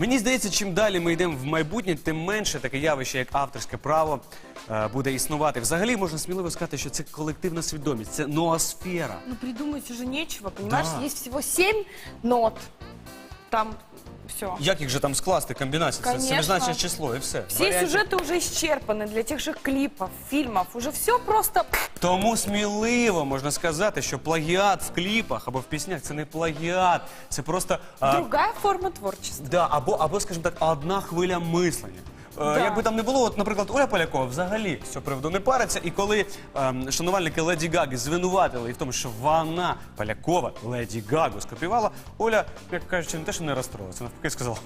Мені здається, чим далі ми йдемо в майбутнє, тим менше таке явище, як авторське право, е, буде існувати. Взагалі можна сміливо сказати, що це колективна свідомість, це ноосфера. Ну, придумать уже нечего, понимаешь? Да. Есть всего семь нот. Там все. Як їх же там скласти комбінації? Це Конечно. семизначне число і все. Все Варіантів. сюжеты уже исчерпаны для тех же клипов, фильмов. Уже все просто... Тому сміливо можна сказати, що плагіат в кліпах або в піснях це не плагіат, це просто а, Другая форма творчества. да, або, або, скажімо так, одна хвиля мислення. Е, Якби там не було, от, наприклад, Оля Полякова взагалі з цього приводу не париться. І коли ем, шанувальники Леді Гаги звинуватили її в тому, що вона Полякова Леді Гагу скопіювала, Оля, як кажучи, не те, що не розстроїлася, навпаки сказала.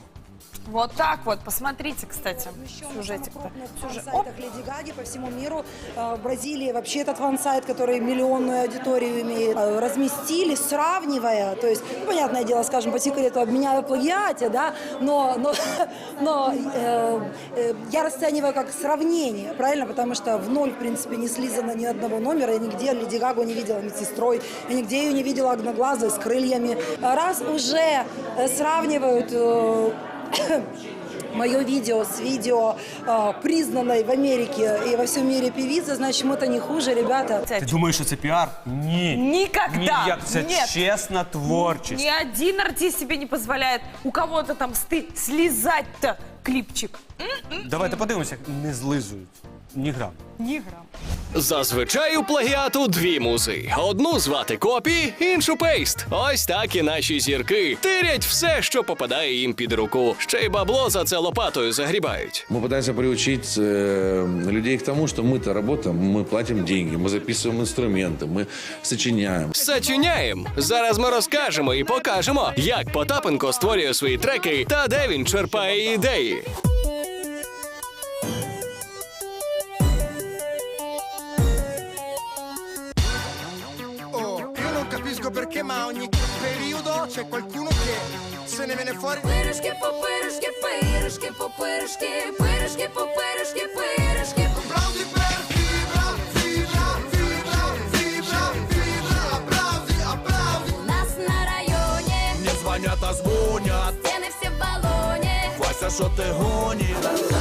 Вот так вот. Посмотрите, кстати, сюжетик-то. Сюжет. Леди Гаги по всему миру. Э, В Бразилии вообще этот фан-сайт, который миллионную аудиторию имеет, э, разместили, сравнивая, то есть, ну, понятное дело, скажем, по секрету обменяю плагиате, да, но, но, но э, э, я расцениваю как сравнение, правильно, потому что в ноль, в принципе, не слизано ни одного номера, я нигде Леди Гагу не видела медсестрой, я нигде ее не видела одноглазой, с крыльями. Раз уже э, сравнивают э, мое видео с видео э, признанной в Америке и во всем мире певицы, значит, мы-то не хуже, ребята. Ти думаєш, що це піар? Ні. Никогда. Ніяк. Це Нет. чесна творчість. Ни один артист себе не позволяет у кого-то там сты слезать-то клипчик. Давайте подивимося, як не злизують. Ні грам. Ни грамм. Зазвичай у плагіату дві музи: одну звати копі, іншу пейст. Ось так і наші зірки тирять все, що попадає їм під руку. Ще й бабло за це лопатою загрібають. Мы пытаемся приучить э, людей к тому, что мы-то работаем, мы платим деньги, мы записываем инструменты, мы сочиняем. Сачиняєм. Зараз ми розкажемо і покажемо, як Потапенко створює свої треки та де він черпає ідеї. Perché, ma ogni periodo c'è qualcuno che se ne viene fuori. Пирожки, пупирушки, пирожки, пупирушки, пирожки, пупирушки, пирожки. Applausi per Fibra, Fibra, Fibra, Fibra, Fibra. Applausi. У нас на районі Не звонят, а звонят. стіни всі в балоні. Вася, що ти гониш?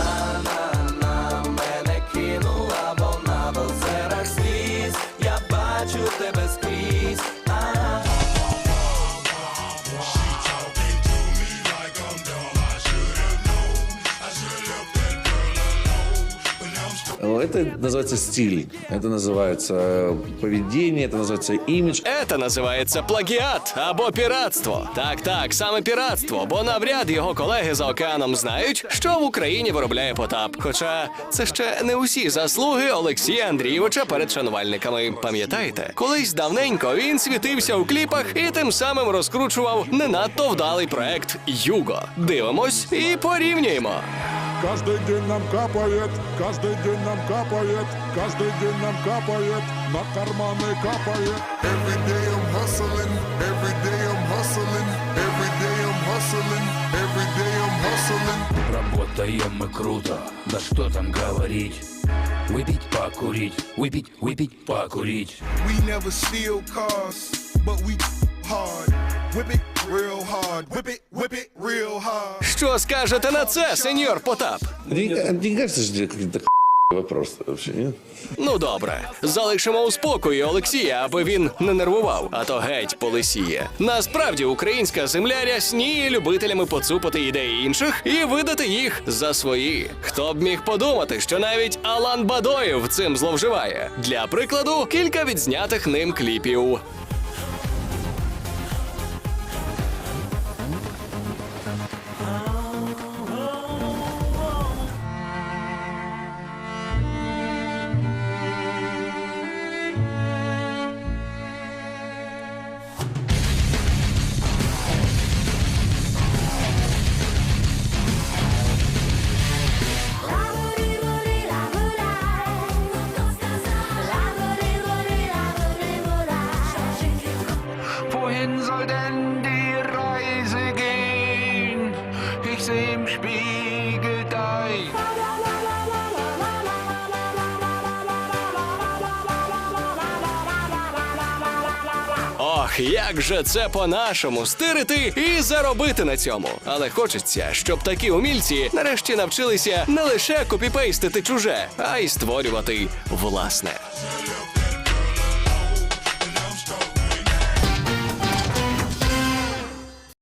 Это называется стиль, это называется э, поведение, это называется имидж. Це називається плагіат або піратство. Так, так, саме піратство, бо навряд його колеги за океаном знають, що в Україні виробляє Потап. Хоча це ще не усі заслуги Олексія Андрійовича перед шанувальниками. Пам'ятаєте, колись давненько він світився у кліпах і тим самим розкручував не надто вдалий проект Юго. Дивимось і порівнюємо. Каждый день нам капает, каждый день нам капает, каждый день нам капает, на карманы капает. Every day I'm hustling, every day I'm hustling, every day I'm hustling, every day I'm hustling. Работаем мы круто, да что там говорить Выпить, покурить, выпить, выпить, покурить We never steal cars, but we hard. Whip it що скажете на це, сеньор Потап? Не, кажется, что это вопрос вообще, нет? Ну добре, залишимо у спокої Олексія, аби він не нервував, а то геть полисіє. Насправді українська земля рясніє любителями поцупити ідеї інших і видати їх за свої. Хто б міг подумати, що навіть Алан Бадоєв цим зловживає? Для прикладу, кілька відзнятих ним кліпів. Ich seh im Spiegel dein Ох, як же це по-нашому стирити і заробити на цьому. Але хочеться, щоб такі умільці нарешті навчилися не лише копіпейстити чуже, а й створювати власне.